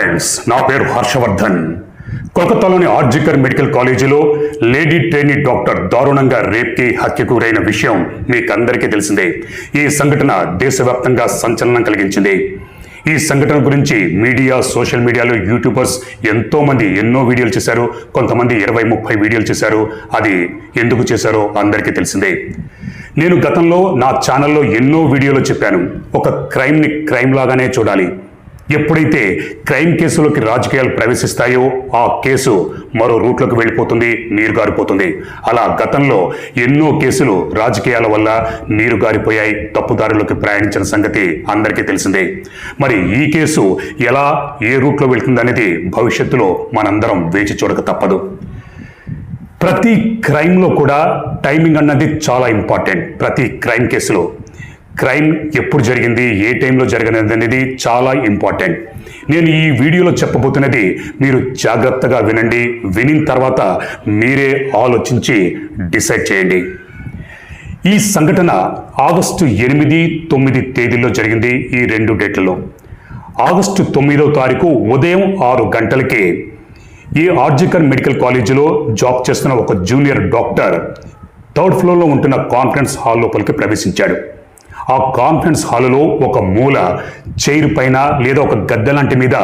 Friends నా పేరు హర్షవర్ధన్. కోల్కతాలోని ఆర్జికర్ మెడికల్ కాలేజీలో లేడీ ట్రైనీ డాక్టర్ దారుణంగా రేప్కి హత్యకు గురైన విషయం మీకందరికీ తెలిసిందే. ఈ సంఘటన దేశవ్యాప్తంగా సంచలనం కలిగించింది. ఈ సంఘటన గురించి మీడియా సోషల్ మీడియాలో యూట్యూబర్స్ ఎంతో మంది ఎన్నో వీడియోలు చేశారు కొంతమంది ఇరవై ముప్పై వీడియోలు చేశారు. అది ఎందుకు చేశారో అందరికీ తెలిసిందే. నేను గతంలో నా ఛానల్లో ఎన్నో వీడియోలు చెప్పాను. ఒక క్రైమ్ని క్రైమ్ లాగానే చూడాలి. ఎప్పుడైతే క్రైమ్ కేసులోకి రాజకీయాలు ప్రవేశిస్తాయో ఆ కేసు మరో రూట్లోకి వెళ్ళిపోతుంది నీరు గారిపోతుంది. అలా గతంలో ఎన్నో కేసులు రాజకీయాల వల్ల నీరు గారిపోయాయి తప్పుదారులోకి ప్రయాణించిన సంగతి అందరికీ తెలిసిందే. మరి ఈ కేసు ఎలా ఏ రూట్లో వెళ్తుందనేది భవిష్యత్తులో మనందరం వేచి చూడక తప్పదు. ప్రతి క్రైమ్లో కూడా టైమింగ్ అన్నది చాలా ఇంపార్టెంట్. ప్రతి క్రైమ్ కేసులో క్రైమ్ ఎప్పుడు జరిగింది ఏ టైంలో జరిగినది అనేది చాలా ఇంపార్టెంట్. నేను ఈ వీడియోలో చెప్పబోతున్నది మీరు జాగ్రత్తగా వినండి వినిన తర్వాత మీరే ఆలోచించి డిసైడ్ చేయండి. ఈ సంఘటన ఆగస్టు ఎనిమిది తొమ్మిది తేదీల్లో జరిగింది ఈ రెండు డేట్లలో. ఆగస్టు తొమ్మిదో తారీఖు ఉదయం ఆరు గంటలకి ఈ ఆర్జికర్ మెడికల్ కాలేజీలో జాబ్ చేస్తున్న ఒక జూనియర్ డాక్టర్ థర్డ్ ఫ్లోర్లో ఉంటున్న కాన్ఫరెన్స్ హాల్ లోపలికి ప్రవేశించాడు. ఆ కాన్ఫరెన్స్ హాలులో ఒక మూల చైర్ పైన లేదా ఒక గద్దె లాంటి మీద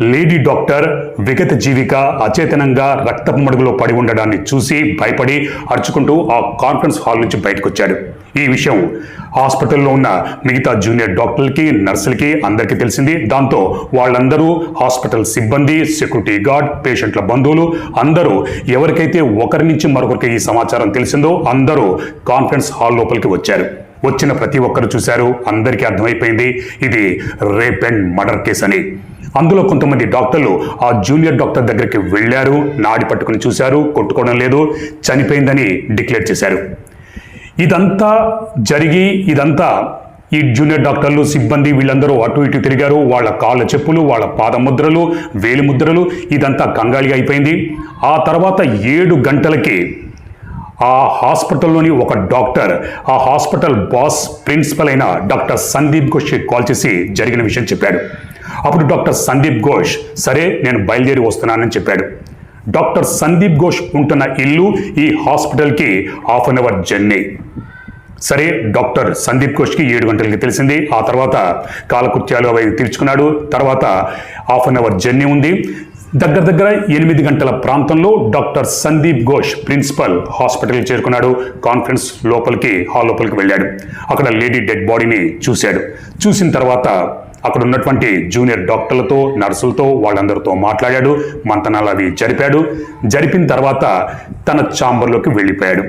లేడీ డాక్టర్ విగత జీవిక అచేతనంగా రక్తపు మడుగులో పడి ఉండడాన్ని చూసి భయపడి అరుచుకుంటూ ఆ కాన్ఫరెన్స్ హాల్ నుంచి బయటకు వచ్చాడు ఈ విషయం హాస్పిటల్లో ఉన్న మిగతా జూనియర్ డాక్టర్లకి నర్సులకి అందరికీ తెలిసింది. దాంతో వాళ్ళందరూ హాస్పిటల్ సిబ్బంది సెక్యూరిటీ గార్డ్ పేషెంట్ల బంధువులు అందరూ ఎవరికైతే ఒకరి నుంచి మరొకరికి ఈ సమాచారం తెలిసిందో అందరూ కాన్ఫరెన్స్ హాల్ లోపలికి వచ్చారు. వచ్చిన ప్రతి ఒక్కరు చూశారు. అందరికీ అర్థమైపోయింది. ఇది రేప్ అండ్ మర్డర్ కేసు అని. అందులో కొంతమంది డాక్టర్లు ఆ జూనియర్ డాక్టర్ దగ్గరికి వెళ్ళారు. నాడి పట్టుకుని చూశారు. కొట్టుకోవడం లేదు. చనిపోయిందని డిక్లేర్ చేశారు. ఇదంతా జరిగి ఇదంతా ఈ జూనియర్ డాక్టర్లు సిబ్బంది వీళ్ళందరూ అటు ఇటు తిరిగారు. వాళ్ళ కాళ్ళ చెప్పులు వాళ్ళ పాదముద్రలు వేలి ముద్రలు ఇదంతా కంగాళిగా అయిపోయింది. ఆ తర్వాత ఏడు గంటలకి ఆ హాస్పిటల్లోని ఒక డాక్టర్ ఆ హాస్పిటల్ బాస్ ప్రిన్సిపల్ అయిన డాక్టర్ సందీప్ ఘోష్కి కాల్ చేసి జరిగిన విషయం చెప్పాడు. అప్పుడు డాక్టర్ సందీప్ ఘోష్ సరే నేను బయలుదేరి వస్తున్నానని చెప్పాడు. డాక్టర్ సందీప్ ఘోష్ ఉంటున్న ఇల్లు ఈ హాస్పిటల్కి హాఫ్ అన్ అవర్ జర్నీ. సరే డాక్టర్ సందీప్ ఘోష్కి ఏడు గంటలకి తెలిసింది. ఆ తర్వాత కాలకృత్యాలు అవి తీర్చుకున్నాడు. తర్వాత హాఫ్ అన్ అవర్ జర్నీ ఉంది. దగ్గర దగ్గర ఎనిమిది గంటల ప్రాంతంలో డాక్టర్ సందీప్ ఘోష్ ప్రిన్సిపల్ హాస్పిటల్కి చేరుకున్నాడు. కాన్ఫరెన్స్ లోపలికి హాల్ లోపలికి వెళ్ళాడు. అక్కడ లేడీ డెడ్ బాడీని చూశాడు. చూసిన తర్వాత అక్కడ ఉన్నటువంటి జూనియర్ డాక్టర్లతో నర్సులతో వాళ్ళందరితో మాట్లాడాడు. మంతనాలు అవి జరిపాడు. జరిపిన తర్వాత తన ఛాంబర్లోకి వెళ్ళిపోయాడు.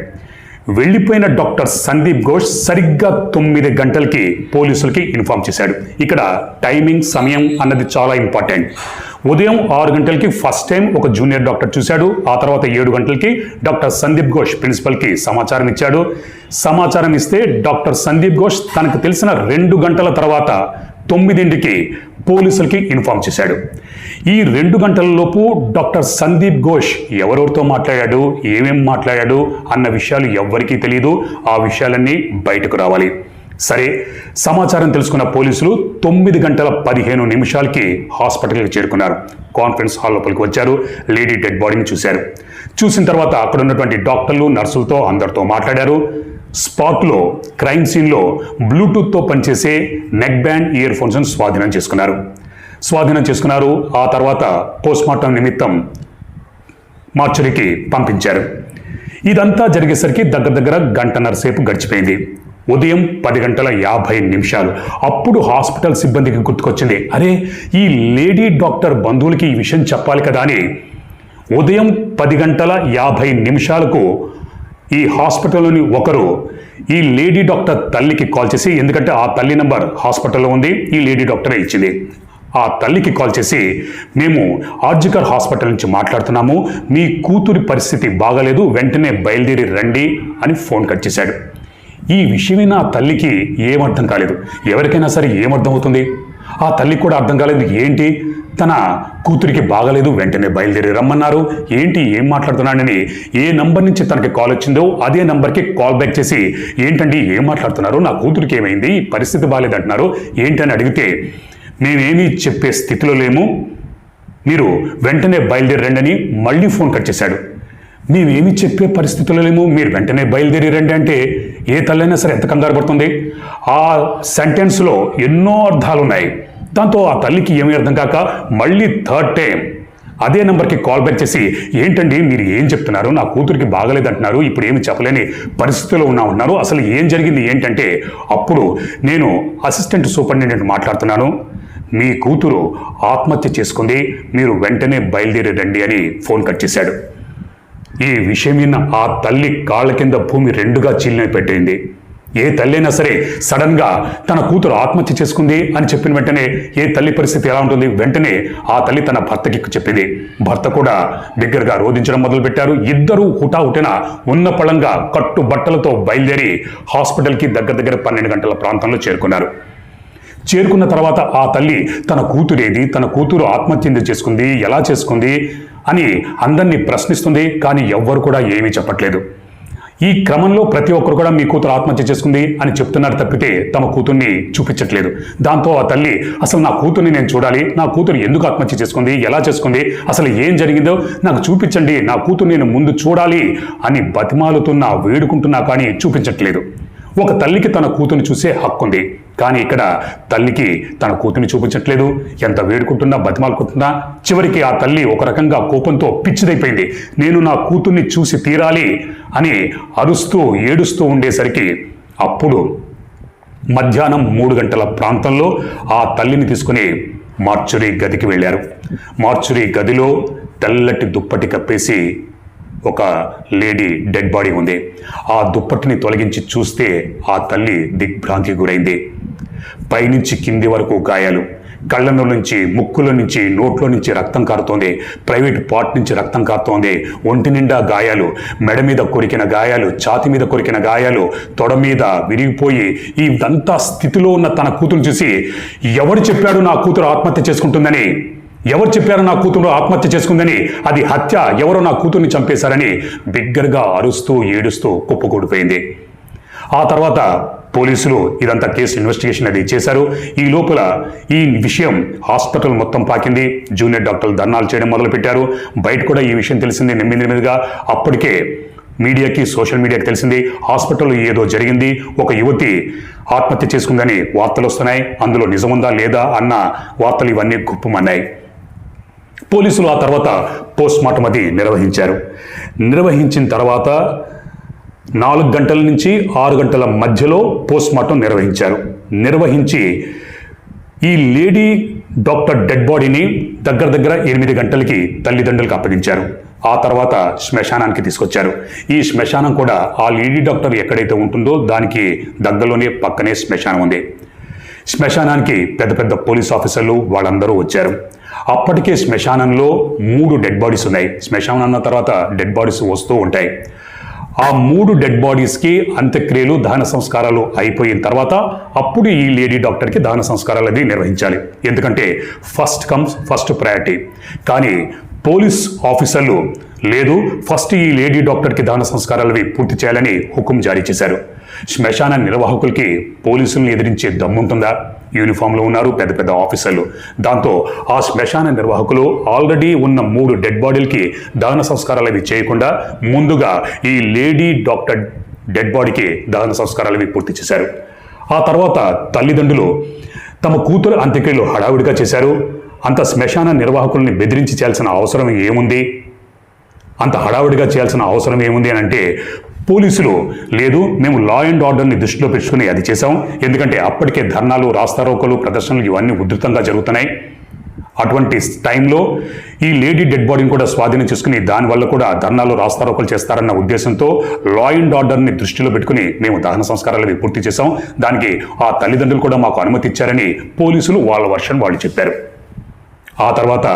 వెళ్ళిపోయిన డాక్టర్ సందీప్ ఘోష్ సరిగ్గా తొమ్మిది గంటలకి పోలీసులకి ఇన్ఫామ్ చేశాడు. ఇక్కడ టైమింగ్ సమయం అన్నది చాలా ఇంపార్టెంట్. ఉదయం ఆరు గంటలకి ఫస్ట్ టైం ఒక జూనియర్ డాక్టర్ చూశాడు. ఆ తర్వాత ఏడు గంటలకి డాక్టర్ సందీప్ ఘోష్ ప్రిన్సిపల్కి సమాచారం ఇచ్చాడు. సమాచారం ఇస్తే డాక్టర్ సందీప్ ఘోష్ తనకు తెలిసిన రెండు గంటల తర్వాత తొమ్మిదింటికి పోలీసులకి ఇన్ఫామ్ చేశాడు. ఈ రెండు గంటలలోపు డాక్టర్ సందీప్ ఘోష్ ఎవరెవరితో మాట్లాడాడు? ఏమేం మాట్లాడాడు? అన్న విషయాలు ఎవ్వరికీ తెలియదు ఆ విషయాలన్నీ బయటకు రావాలి. సరే సమాచారం తెలుసుకున్న పోలీసులు తొమ్మిది గంటల పదిహేను నిమిషాలకి హాస్పిటల్కి చేరుకున్నారు. కాన్ఫరెన్స్ హాల్ లోపలికి వచ్చారు. లేడీ డెడ్ బాడీని చూశారు. చూసిన తర్వాత అక్కడ ఉన్నటువంటి డాక్టర్లు నర్సులతో అందరితో మాట్లాడారు. స్పాట్లో క్రైమ్ సీన్లో బ్లూటూత్తో పనిచేసే నెక్ బ్యాండ్ ఇయర్ ఫోన్స్ను స్వాధీనం చేసుకున్నారు. స్వాధీనం చేసుకున్నారు. ఆ తర్వాత పోస్ట్మార్టం నిమిత్తం మార్చురీకి పంపించారు. ఇదంతా జరిగేసరికి దగ్గర దగ్గర గంటన్నర సేపు గడిచిపోయింది. ఉదయం పది గంటల యాభై నిమిషాలు. అప్పుడు హాస్పిటల్ సిబ్బందికి గుర్తుకొచ్చింది అరే ఈ లేడీ డాక్టర్ బంధువులకి ఈ విషయం చెప్పాలి కదా అని. ఉదయం పది గంటల యాభై నిమిషాలకు ఈ హాస్పిటల్లోని ఒకరు ఈ లేడీ డాక్టర్ తల్లికి కాల్ చేసి ఎందుకంటే ఆ తల్లి నంబర్ హాస్పిటల్లో ఉంది ఈ లేడీ డాక్టరే ఇచ్చింది. ఆ తల్లికి కాల్ చేసి మేము ఆర్జికర్ హాస్పిటల్ నుంచి మాట్లాడుతున్నాము మీ కూతురి పరిస్థితి బాగలేదు వెంటనే బయలుదేరి రండి అని ఫోన్ కట్ చేశాడు. ఈ విషయమే నా తల్లికి ఏమర్థం కాలేదు. ఎవరికైనా సరే ఏమర్థమవుతుంది ఆ తల్లికి కూడా అర్థం కాలేదు. ఏంటి? తన కూతురికి బాగలేదు. వెంటనే బయలుదేరి రమ్మన్నారు. ఏంటి? ఏం మాట్లాడుతున్నాడని? ఏ నంబర్ నుంచి తనకి కాల్ వచ్చిందో అదే నంబర్కి కాల్ బ్యాక్ చేసి ఏంటండి? ఏం మాట్లాడుతున్నారు? నా కూతురికి ఏమైంది? పరిస్థితి బాగాలేదంటున్నారు ఏంటని అడిగితే మేమేమీ చెప్పే స్థితిలో లేము. మీరు వెంటనే బయలుదేరండని అని మళ్ళీ ఫోన్ కట్ చేశాడు. మేమేమి చెప్పే పరిస్థితుల్లో లేము మీరు వెంటనే బయలుదేరి రండి అంటే ఏ తల్లైనా సరే ఎంత కంగారు పడుతుంది? ఆ సెంటెన్స్లో ఎన్నో అర్థాలు ఉన్నాయి. దాంతో ఆ తల్లికి ఏమీ అర్థం కాక మళ్ళీ థర్డ్ టైం అదే నెంబర్కి కాల్ బ్యాక్ చేసి ఏంటండి మీరు ఏం చెప్తున్నారు? నా కూతురికి బాగలేదంటున్నారు. ఇప్పుడు ఏమి చెప్పలేని పరిస్థితిలో ఉన్నా ఉన్నారు. అసలు ఏం జరిగింది? ఏంటంటే అప్పుడు నేను అసిస్టెంట్ సూపరింటెండెంట్ మాట్లాడుతున్నాను. మీ కూతురు ఆత్మహత్య చేసుకుంది. మీరు వెంటనే బయలుదేరి రండి అని ఫోన్ కట్ చేశాడు. ఈ విషయం విన్న ఆ తల్లి కాళ్ళ కింద భూమి రెండుగా చీలిన పెట్టింది. ఏ తల్లి అయినా సరే సడన్గా తన కూతురు ఆత్మహత్య చేసుకుంది అని చెప్పిన వెంటనే ఏ తల్లి పరిస్థితి ఎలా ఉంటుంది వెంటనే ఆ తల్లి తన భర్తకి చెప్పింది. భర్త కూడా బిగ్గరగా రోధించడం మొదలుపెట్టారు. ఇద్దరూ హుటాహుటిన ఉన్న పళంగా కట్టు బట్టలతో బయలుదేరి హాస్పిటల్కి దగ్గర దగ్గర పన్నెండు గంటల ప్రాంతంలో చేరుకున్నారు. చేరుకున్న తర్వాత ఆ తల్లి తన కూతురేది తన కూతురు ఆత్మహత్య చేసుకుంది ఎలా చేసుకుంది అని అందరినీ ప్రశ్నిస్తుంది కానీ ఎవ్వరు కూడా ఏమీ చెప్పట్లేదు. ఈ క్రమంలో ప్రతి ఒక్కరు కూడా మీ కూతురు ఆత్మహత్య చేసుకుంది అని చెప్తున్నారు తప్పితే తమ కూతుర్ని చూపించట్లేదు. దాంతో ఆ తల్లి అసలు నా కూతుర్ని నేను చూడాలి నా కూతురు ఎందుకు ఆత్మహత్య చేసుకుంది ఎలా చేసుకుంది అసలు ఏం జరిగిందో నాకు చూపించండి నా కూతురు నేను ముందు చూడాలి అని బతిమాలుతున్నా వేడుకుంటున్నా కానీ చూపించట్లేదు. ఒక తల్లికి తన కూతుర్ని చూసే హక్కు ఉంది కానీ ఇక్కడ తల్లికి తన కూతుని చూపించట్లేదు. ఎంత వేడుకుంటున్నా బతిమాలుకుంటున్నా చివరికి ఆ తల్లి ఒక రకంగా కోపంతో పిచ్చిదైపోయింది. నేను నా కూతుర్ని చూసి తీరాలి అని అరుస్తూ ఏడుస్తూ ఉండేసరికి అప్పుడు మధ్యాహ్నం మూడు గంటల ప్రాంతంలో ఆ తల్లిని తీసుకుని మార్చురీ గదికి వెళ్ళారు. మార్చురీ గదిలో తెల్లటి దుప్పటి కప్పేసి ఒక లేడీ డెడ్ బాడీ ఉంది. ఆ దుప్పటిని తొలగించి చూస్తే ఆ తల్లి దిగ్భ్రాంతికి గురైంది. పైనుంచి కింది వరకు గాయాలు. కళ్ళలో నుంచి ముక్కుల నుంచి నోట్లో నుంచి రక్తం కారుతోంది. ప్రైవేట్ పార్ట్ నుంచి రక్తం కారుతోంది. ఒంటి నిండా గాయాలు. మెడ మీద కొరికిన గాయాలు ఛాతి మీద కొరికిన గాయాలు తొడ మీద విరిగిపోయి ఇదంతా స్థితిలో ఉన్న తన కూతురు చూసి ఎవరు చెప్పాడు నా కూతురు ఆత్మహత్య చేసుకుంటుందని? ఎవరు చెప్పారు నా కూతురు ఆత్మహత్య చేసుకుందని? అది హత్య. ఎవరో నా కూతుర్ని చంపేశారని బిగ్గరగా అరుస్తూ ఏడుస్తూ కుప్పకూడిపోయింది. ఆ తర్వాత పోలీసులు ఇదంతా కేసు ఇన్వెస్టిగేషన్ అది చేశారు. ఈ లోపల ఈ విషయం హాస్పిటల్ మొత్తం పాకింది. జూనియర్ డాక్టర్లు ధర్నాలు చేయడం మొదలుపెట్టారు. బయట కూడా ఈ విషయం తెలిసింది నెమ్మది నెమ్మదిగా. అప్పటికే మీడియాకి సోషల్ మీడియాకి తెలిసింది హాస్పిటల్లో ఏదో జరిగింది. ఒక యువతి ఆత్మహత్య చేసుకుందని వార్తలు వస్తున్నాయి. అందులో నిజముందా లేదా అన్న వార్తలు ఇవన్నీ గుప్పమన్నాయి. పోలీసులు ఆ తర్వాత పోస్ట్ మార్టం అది నిర్వహించారు. నిర్వహించిన తర్వాత నాలుగు గంటల నుంచి ఆరు గంటల మధ్యలో పోస్ట్మార్టం నిర్వహించారు. నిర్వహించి ఈ లేడీ డాక్టర్ డెడ్ బాడీని దగ్గర దగ్గర ఎనిమిది గంటలకి తల్లిదండ్రులకు అప్పగించారు. ఆ తర్వాత శ్మశానానికి తీసుకొచ్చారు. ఈ శ్మశానం కూడా ఆ లేడీ డాక్టర్ ఎక్కడైతే ఉంటుందో దానికి దగ్గరలోనే పక్కనే శ్మశానం ఉంది. శ్మశానానికి పెద్ద పెద్ద పోలీస్ ఆఫీసర్లు వాళ్ళందరూ వచ్చారు. అప్పటికే శ్మశానంలో మూడు డెడ్ బాడీస్ ఉన్నాయి. శ్మశానం అన్న తర్వాత డెడ్ బాడీస్ వస్తూ ఉంటాయి. ఆ మూడు డెడ్ బాడీస్కి అంత్యక్రియలు దహన సంస్కారాలు అయిపోయిన తర్వాత అప్పుడు ఈ లేడీ డాక్టర్కి దహన సంస్కారాలు అది నిర్వహించాలి. ఎందుకంటే ఫస్ట్ కమ్స్ ఫస్ట్ ప్రయారిటీ కానీ పోలీస్ ఆఫీసర్లు లేదు ఫస్ట్ ఈ లేడీ డాక్టర్కి దహన సంస్కారాలు పూర్తి చేయాలని హుకుం జారీ చేశారు. శ్మశాన నిర్వాహకులకి పోలీసులను ఎదిరించే దమ్ముంటుందా? యూనిఫామ్లో ఉన్నారు పెద్ద పెద్ద ఆఫీసర్లు. దాంతో ఆ శ్మశాన నిర్వాహకులు ఆల్రెడీ ఉన్న మూడు డెడ్ బాడీలకి దహన సంస్కారాలు అవి చేయకుండా ముందుగా ఈ లేడీ డాక్టర్ డెడ్ బాడీకి దహన సంస్కారాలు అవి పూర్తి చేశారు. ఆ తర్వాత తల్లిదండ్రులు తమ కూతురు అంత్యక్రియలు హడావిడిగా చేశారు. అంత శ్మశాన నిర్వాహకుల్ని బెదిరించి చేయాల్సిన అవసరం ఏముంది? అంత హడావిడిగా చేయాల్సిన అవసరం ఏముంది అని అంటే పోలీసులు లేదు మేము లా అండ్ ఆర్డర్ని దృష్టిలో పెట్టుకుని అది చేశాం. ఎందుకంటే అప్పటికే ధర్నాలు రాస్తారోకలు ప్రదర్శనలు ఇవన్నీ ఉధృతంగా జరుగుతున్నాయి. అటువంటి టైంలో ఈ లేడీ డెడ్ బాడీని కూడా స్వాధీనం చేసుకుని దానివల్ల కూడా ధర్నాలు రాస్తారోకలు చేస్తారన్న ఉద్దేశంతో లా అండ్ ఆర్డర్ని దృష్టిలో పెట్టుకుని మేము దహన సంస్కారాలు పూర్తి చేశాం. దానికి ఆ తల్లిదండ్రులు కూడా మాకు అనుమతి ఇచ్చారని పోలీసులు వాళ్ళ వర్షన్ వాళ్ళు చెప్పారు. ఆ తర్వాత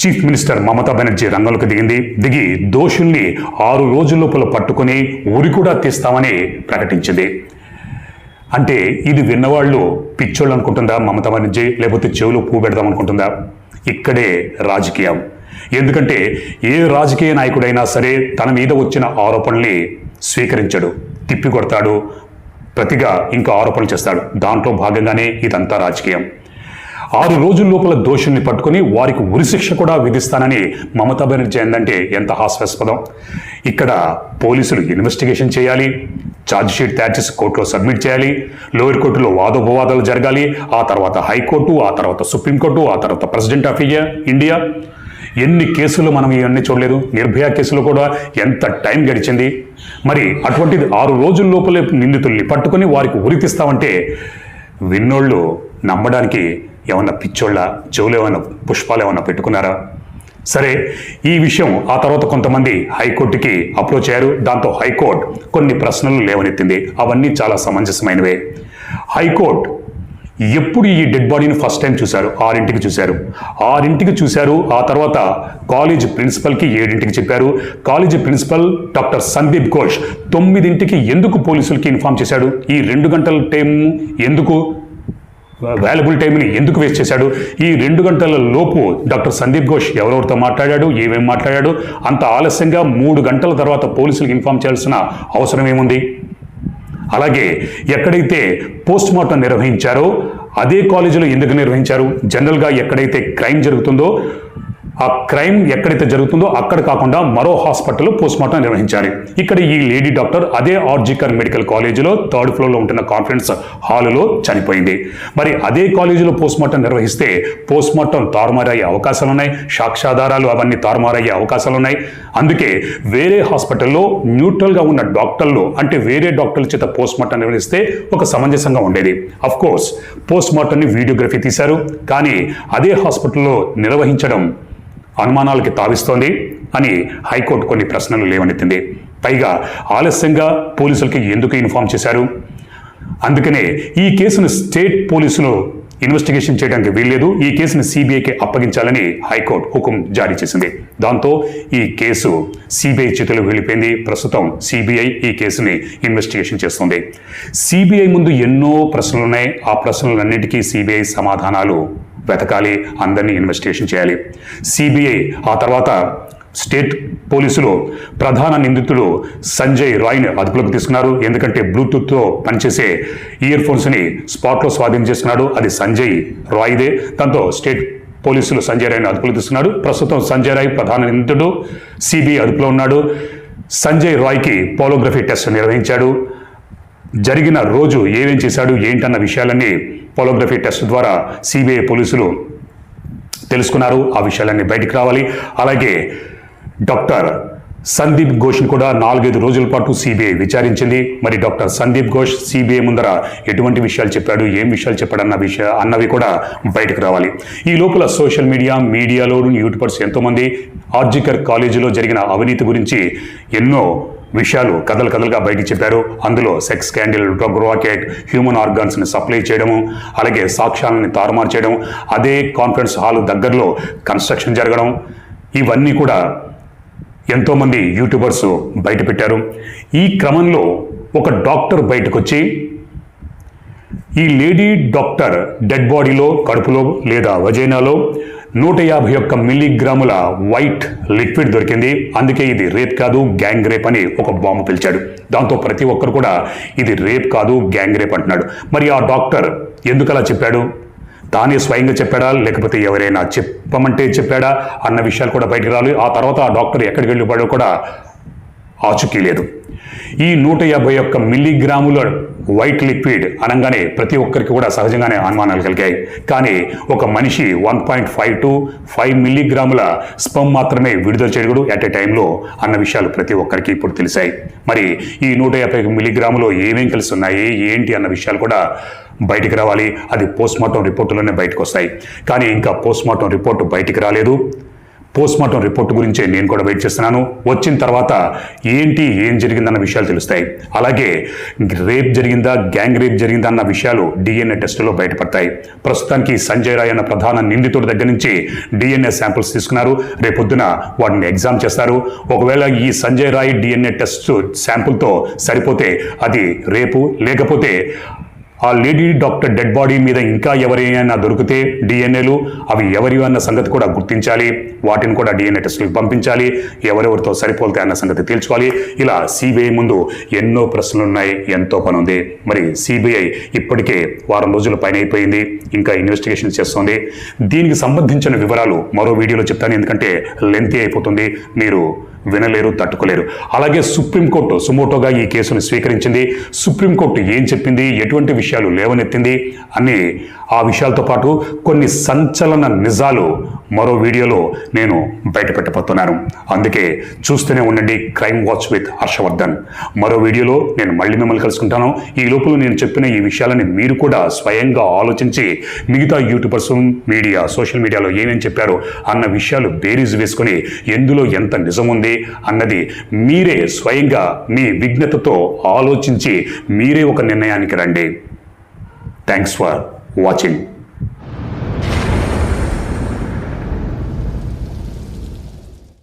చీఫ్ మినిస్టర్ మమతా బెనర్జీ రంగంలోకి దిగింది. దిగి దోషుల్ని ఆరు రోజుల లోపల పట్టుకుని ఉరి కూడా తీస్తామని ప్రకటించింది. అంటే ఇది విన్నవాళ్ళు పిచ్చోళ్ళు అనుకుంటుందా మమతా బెనర్జీ? లేకపోతే చెవులో పువ్వు పెడదాం అనుకుంటుందా ఇక్కడే రాజకీయం. ఎందుకంటే ఏ రాజకీయ నాయకుడైనా సరే తన మీద వచ్చిన ఆరోపణల్ని స్వీకరించడు తిప్పికొడతాడు ప్రతిగా ఇంకా ఆరోపణలు చేస్తాడు. దాంట్లో భాగంగానే ఇదంతా రాజకీయం. ఆరు రోజుల లోపల దోషుల్ని పట్టుకుని వారికి ఉరిశిక్ష కూడా విధిస్తానని మమతా బెనర్జీ ఏందంటే ఎంత హాస్యాస్పదం. ఇక్కడ పోలీసులు ఇన్వెస్టిగేషన్ చేయాలి ఛార్జ్షీట్ తయారు చేసి కోర్టులో సబ్మిట్ చేయాలి లోయర్ కోర్టులో వాదోపవాదాలు జరగాలి ఆ తర్వాత హైకోర్టు ఆ తర్వాత సుప్రీంకోర్టు ఆ తర్వాత ప్రెసిడెంట్ ఆఫ్ ఇండియా ఇండియా. ఎన్ని కేసులు మనం ఇవన్నీ చూడలేదు నిర్భయ కేసులో కూడా ఎంత టైం గడిచింది. మరి అటువంటిది ఆరు రోజుల లోపలే నిందితుల్ని పట్టుకొని వారికి ఉరితిస్తామంటే విన్నోళ్ళు నమ్మడానికి ఏమన్నా పిచ్చోళ్ళ చెవులు ఏమైనా పుష్పాలు ఏమైనా పెట్టుకున్నారా? సరే ఈ విషయం ఆ తర్వాత కొంతమంది హైకోర్టుకి అప్రోచ్ అయ్యారు. దాంతో హైకోర్టు కొన్ని ప్రశ్నలు లేవనెత్తింది. అవన్నీ చాలా సమంజసమైనవే. హైకోర్టు ఎప్పుడు ఈ డెడ్ బాడీని ఫస్ట్ టైం చూశారు? ఆరింటికి చూశారు. ఆరింటికి చూశారు. ఆ తర్వాత కాలేజ్ ప్రిన్సిపల్కి ఏడింటికి చెప్పారు. College principal doctor Sandeep Ghosh తొమ్మిదింటికి ఎందుకు పోలీసులకి ఇన్ఫార్మ్ చేశాడు? ఈ రెండు గంటల టైం ఎందుకు? వాల్యుబుల్ టైంని ఎందుకు వేస్ట్ చేశాడు? ఈ రెండు గంటల లోపు డాక్టర్ సందీప్ ఘోష్ ఎవరెవరితో మాట్లాడాడు? ఏమేమి మాట్లాడాడు? అంత ఆలస్యంగా మూడు గంటల తర్వాత పోలీసులకు ఇన్ఫార్మ్ చేయాల్సిన అవసరం ఏముంది? అలాగే ఎక్కడైతే పోస్ట్ మార్టం నిర్వహించారో అదే కాలేజీలో ఎందుకు నిర్వహించారు? జనరల్గా ఎక్కడైతే క్రైమ్ జరుగుతుందో ఆ క్రైమ్ ఎక్కడైతే జరుగుతుందో అక్కడ కాకుండా మరో హాస్పిటల్లో పోస్ట్మార్టం నిర్వహించాలి ఇక్కడ ఈ లేడీ డాక్టర్ అదే ఆర్జికర్ మెడికల్ కాలేజీలో థర్డ్ ఫ్లోర్లో ఉంటున్న కాన్ఫరెన్స్ హాలులో చనిపోయింది. మరి అదే కాలేజీలో పోస్ట్మార్టం నిర్వహిస్తే పోస్ట్మార్టం తారుమారయ్యే అవకాశాలు ఉన్నాయి సాక్ష్యాధారాలు అవన్నీ తారుమారయ్యే అవకాశాలు ఉన్నాయి అందుకే వేరే హాస్పిటల్లో న్యూట్రల్గా ఉన్న డాక్టర్లు అంటే వేరే డాక్టర్ల చేత పోస్ట్మార్టం నిర్వహిస్తే ఒక సమంజసంగా ఉండేది. అఫ్ కోర్స్ వీడియోగ్రఫీ తీశారు. కానీ అదే హాస్పిటల్లో నిర్వహించడం అనుమానాలకి తావిస్తోంది అని హైకోర్టు కొన్ని ప్రశ్నలు లేవనెత్తింది. పైగా ఆలస్యంగా పోలీసులకి ఎందుకు ఇన్ఫార్మ్ చేశారు? అందుకనే ఈ కేసును స్టేట్ పోలీసులు ఇన్వెస్టిగేషన్ చేయడానికి వీల్లేదు. ఈ కేసును సిబిఐకి అప్పగించాలని హైకోర్టు హుకుం జారీ చేసింది. దాంతో ఈ కేసు సిబిఐ చేతిలో వెళ్ళిపోయింది. ప్రస్తుతం సిబిఐ ఈ కేసుని ఇన్వెస్టిగేషన్ చేస్తుంది. సిబిఐ ముందు ఎన్నో ప్రశ్నలు ఉన్నాయి ఆ ప్రశ్నలన్నిటికీ సిబిఐ సమాధానాలు వెతకాలి అందరినీ ఇన్వెస్టిగేషన్ చేయాలి. సిబిఐ ఆ తర్వాత స్టేట్ పోలీసులు ప్రధాన నిందితుడు సంజయ్ రాయ్ను అదుపులోకి తీసుకున్నారు. ఎందుకంటే బ్లూటూత్తో పనిచేసే ఇయర్ ఫోన్స్ని స్పాట్లో స్వాధీనం చేసుకున్నాడు. అది సంజయ్ రాయ్దే. దాంతో స్టేట్ పోలీసులు సంజయ్ రాయ్ని అదుపులోకి తీసుకున్నాడు. ప్రస్తుతం సంజయ్ రాయ్ ప్రధాన నిందితుడు. సిబిఐ అదుపులో ఉన్నాడు. సంజయ్ రాయ్కి పోలోగ్రఫీ టెస్ట్ నిర్వహించాడు. జరిగిన రోజు ఏమేం చేశాడు ఏంటన్న విషయాలన్నీ పోలోగ్రఫీ టెస్ట్ ద్వారా సిబిఐ పోలీసులు తెలుసుకున్నారు. ఆ విషయాలన్నీ బయటికి రావాలి. అలాగే డాక్టర్ సందీప్ ఘోష్ని కూడా నాలుగైదు రోజుల పాటు సిబిఐ విచారించింది. మరి డాక్టర్ సందీప్ ఘోష్ సిబిఐ ముందర ఎటువంటి విషయాలు చెప్పాడు ఏం విషయాలు చెప్పాడు అన్న విషయ అన్నవి కూడా బయటకు రావాలి. ఈ లోపల సోషల్ మీడియా మీడియాలో యూట్యూబర్స్ ఎంతోమంది. ఆర్జికర్ కాలేజీలో జరిగిన అవినీతి గురించి ఎన్నో విషయాలు కథలు కథలుగా బయటికి చెప్పారు. అందులో sex scandal drug racket human ఆర్గాన్స్ని supply చేయడము అలాగే సాక్ష్యాలని తారుమారు చేయడం అదే కాన్ఫరెన్స్ హాల్ దగ్గరలో కన్స్ట్రక్షన్ జరగడం ఇవన్నీ కూడా ఎంతోమంది యూట్యూబర్స్ బయట పెట్టారు. ఈ క్రమంలో ఒక డాక్టర్ బయటకు వచ్చి ఈ లేడీ డాక్టర్ డెడ్ బాడీలో కడుపులో లేదా వజైనాలో నూట యాభై ఒక్క మిల్లీగ్రాముల వైట్ లిక్విడ్ దొరికింది. అందుకే ఇది రేప్ కాదు గ్యాంగ్ రేప్ అని ఒక బాంబు పిలిచాడు. దాంతో ప్రతి ఒక్కరు కూడా ఇది రేప్ కాదు గ్యాంగ్ రేప్ అంటున్నాడు. మరి ఆ డాక్టర్ ఎందుకు అలా చెప్పాడు? తానే స్వయంగా చెప్పాడా? లేకపోతే ఎవరైనా చెప్పమంటే చెప్పాడా? అన్న విషయాలు కూడా బయటకు రాలి. ఆ తర్వాత ఆ డాక్టర్ ఎక్కడికి వెళ్ళిపోయాడో కూడా ఆచూకీ లేదు. ఈ నూట యాభై ఒక్క మిల్లీగ్రాముల వైట్ లిక్విడ్ అనగానే ప్రతి ఒక్కరికి కూడా సహజంగానే అనుమానాలు కలిగాయి. కానీ ఒక మనిషి one point five to five మిల్లీగ్రాముల sperm మాత్రమే విడుదల చేయగలడు అట్ ఏ టైంలో అన్న విషయాలు ప్రతి ఒక్కరికి ఇప్పుడు తెలిసాయి. మరి ఈ నూట యాభై మిల్లీగ్రాములో ఏమేం కలిసి ఉన్నాయి ఏంటి అన్న విషయాలు కూడా బయటికి రావాలి. అది పోస్ట్మార్టం రిపోర్టులోనే బయటకు వస్తాయి. కానీ ఇంకా పోస్ట్మార్టం రిపోర్టు బయటికి రాలేదు. పోస్ట్మార్టం రిపోర్ట్ గురించే నేను కూడా వెయిట్ చేస్తున్నాను. వచ్చిన తర్వాత ఏంటి ఏం జరిగిందన్న విషయాలు తెలుస్తాయి. అలాగే రేప్ జరిగిందా గ్యాంగ్ రేప్ జరిగిందా అన్న విషయాలు డిఎన్ఏ టెస్టులో బయటపడతాయి. ప్రస్తుతానికి సంజయ్ రాయ్ అన్న ప్రధాన నిందితుడి దగ్గర నుంచి డిఎన్ఏ శాంపిల్స్ తీసుకున్నారు. రేపొద్దున వాటిని ఎగ్జామ్ చేస్తారు. ఒకవేళ ఈ సంజయ్ రాయ్ డిఎన్ఏ టెస్ట్ శాంపుల్తో సరిపోతే అది రేపు లేకపోతే ఆ లేడీ డాక్టర్ డెడ్ బాడీ మీద ఇంకా ఎవరైనా దొరికితే డిఎన్ఏలు అవి ఎవరి అన్న సంగతి కూడా గుర్తించాలి. వాటిని కూడా డిఎన్ఏ టెస్టులకు పంపించాలి. ఎవరెవరితో సరిపోతే అన్న సంగతి తేల్చుకోవాలి. ఇలా సిబిఐ ముందు ఎన్నో ప్రశ్నలు ఉన్నాయి ఎంతో పని ఉంది మరి సిబిఐ ఇప్పటికే వారం రోజుల పైన అయిపోయింది ఇంకా ఇన్వెస్టిగేషన్ చేస్తోంది. దీనికి సంబంధించిన వివరాలు మరో వీడియోలో చెప్తాను ఎందుకంటే లెంతీ అయిపోతుంది. మీరు వినలేరు తట్టుకోలేరు. అలాగే సుప్రీంకోర్టు సుమోటోగా ఈ కేసును స్వీకరించింది. సుప్రీంకోర్టు ఏం చెప్పింది? ఎటువంటి విషయాలు లేవనెత్తింది? అని ఆ విషయాలతో పాటు కొన్ని సంచలన నిజాలు మరో వీడియోలో నేను బయటపెట్టబోతున్నాను. అందుకే చూస్తూనే ఉండండి క్రైమ్ వాచ్ విత్ హర్షవర్ధన్. మరో వీడియోలో నేను మళ్ళీ మిమ్మల్ని కలుసుకుంటాను. ఈ లోపల నేను చెప్పిన ఈ విషయాలని మీరు కూడా స్వయంగా ఆలోచించి మిగతా యూట్యూబర్స్ మీడియా సోషల్ మీడియాలో ఏమేమి చెప్పారో అన్న విషయాలు బేరీజు వేసుకొని ఎందులో ఎంత నిజం ఉంది అన్నది మీరే స్వయంగా మీ విజ్ఞతతో ఆలోచించి మీరే ఒక నిర్ణయానికి రండి. Thanks for watching